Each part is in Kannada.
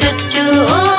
ಚುಚ್ಚು ಓ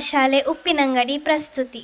ಶಾಲೆ ಉಪ್ಪಿನಂಗಡಿ ಪ್ರಸ್ತುತಿ